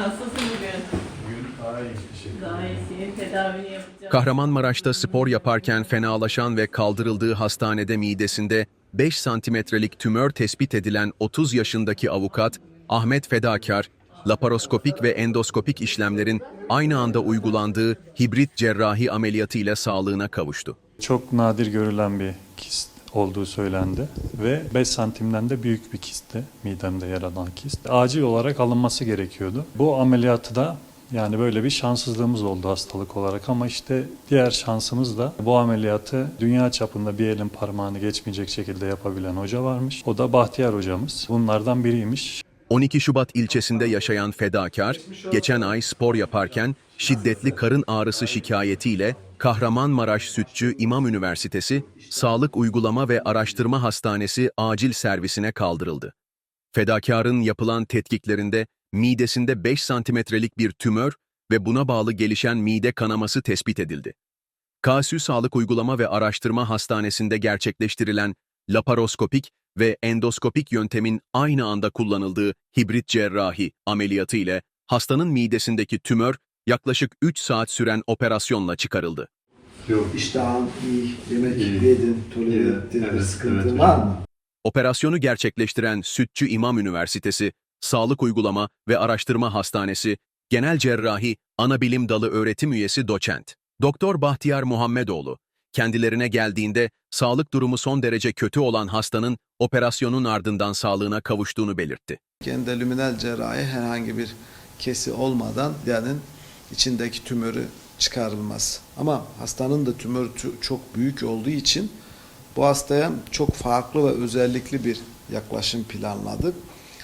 Nasılsın bugün? Daha iyi Daha yapacağım. Kahramanmaraş'ta spor yaparken fenalaşan ve kaldırıldığı hastanede midesinde 5 santimetrelik tümör tespit edilen 30 yaşındaki avukat Ahmet Fedakar, laparoskopik ve endoskopik işlemlerin aynı anda uygulandığı hibrit cerrahi ameliyatı ile sağlığına kavuştu. Çok nadir görülen bir kist olduğu söylendi ve 5 santimden de büyük bir kistti midemde yer alan kist. Acil olarak alınması gerekiyordu. Bu ameliyatı da yani böyle bir şanssızlığımız oldu hastalık olarak ama işte diğer şansımız da bu ameliyatı dünya çapında bir elin parmağını geçmeyecek şekilde yapabilen hoca varmış. O da Bahtiyar hocamız. Bunlardan biriymiş. 12 Şubat ilçesinde yaşayan fedakar, geçen ay spor yaparken şiddetli karın ağrısı şikayetiyle Kahramanmaraş Sütçü İmam Üniversitesi Sağlık Uygulama ve Araştırma Hastanesi acil servisine kaldırıldı. Fedakarın yapılan tetkiklerinde midesinde 5 santimetrelik bir tümör ve buna bağlı gelişen mide kanaması tespit edildi. KSÜ Sağlık Uygulama ve Araştırma Hastanesi'nde gerçekleştirilen laparoskopik ve endoskopik yöntemin aynı anda kullanıldığı hibrit cerrahi ameliyatı ile hastanın midesindeki tümör yaklaşık 3 saat süren operasyonla çıkarıldı. Yok. İştahın iyi, yemek İyi. yedin, tolere İyi. ettin, bir Evet, sıkıntın evet var mı? Operasyonu gerçekleştiren Sütçü İmam Üniversitesi, Sağlık Uygulama ve Araştırma Hastanesi, Genel Cerrahi Anabilim Dalı öğretim üyesi doçent. Doktor Bahtiyar Muhammedoğlu, kendilerine geldiğinde sağlık durumu son derece kötü olan hastanın operasyonun ardından sağlığına kavuştuğunu belirtti. Endolüminal cerrahi herhangi bir kesi olmadan yani içindeki tümörü çıkarılmaz. Ama hastanın da tümörü tü- çok büyük olduğu için bu hastaya çok farklı ve özellikli bir yaklaşım planladık.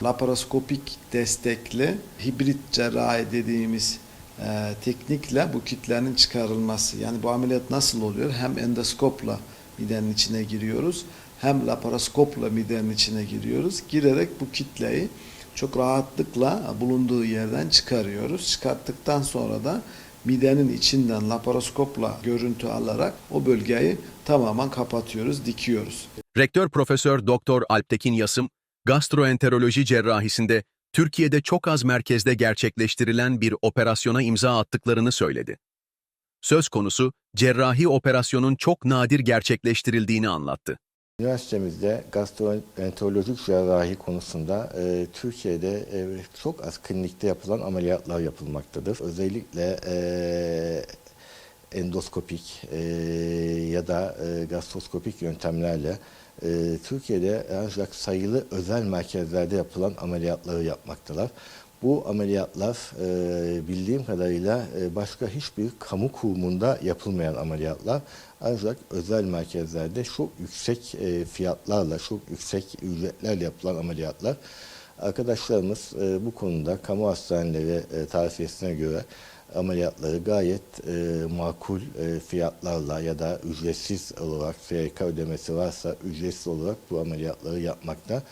Laparoskopik destekli hibrit cerrahi dediğimiz e, teknikle bu kitlenin çıkarılması. Yani bu ameliyat nasıl oluyor? Hem endoskopla midenin içine giriyoruz hem laparoskopla midenin içine giriyoruz. Girerek bu kitleyi çok rahatlıkla bulunduğu yerden çıkarıyoruz. Çıkarttıktan sonra da midenin içinden laparoskopla görüntü alarak o bölgeyi tamamen kapatıyoruz, dikiyoruz. Rektör Profesör Doktor Alptekin Yasım, gastroenteroloji cerrahisinde Türkiye'de çok az merkezde gerçekleştirilen bir operasyona imza attıklarını söyledi. Söz konusu cerrahi operasyonun çok nadir gerçekleştirildiğini anlattı. Üniversitemizde gastroenterolojik cerrahi konusunda e, Türkiye'de e, çok az klinikte yapılan ameliyatlar yapılmaktadır. Özellikle e, endoskopik e, ya da e, gastroskopik yöntemlerle e, Türkiye'de ancak sayılı özel merkezlerde yapılan ameliyatları yapmaktalar. Bu ameliyatlar e, bildiğim kadarıyla e, başka hiçbir kamu kurumunda yapılmayan ameliyatlar. Ancak özel merkezlerde çok yüksek e, fiyatlarla, çok yüksek ücretlerle yapılan ameliyatlar. Arkadaşlarımız e, bu konuda kamu hastaneleri e, tarifesine göre ameliyatları gayet e, makul e, fiyatlarla ya da ücretsiz olarak SGK ödemesi varsa ücretsiz olarak bu ameliyatları yapmakta.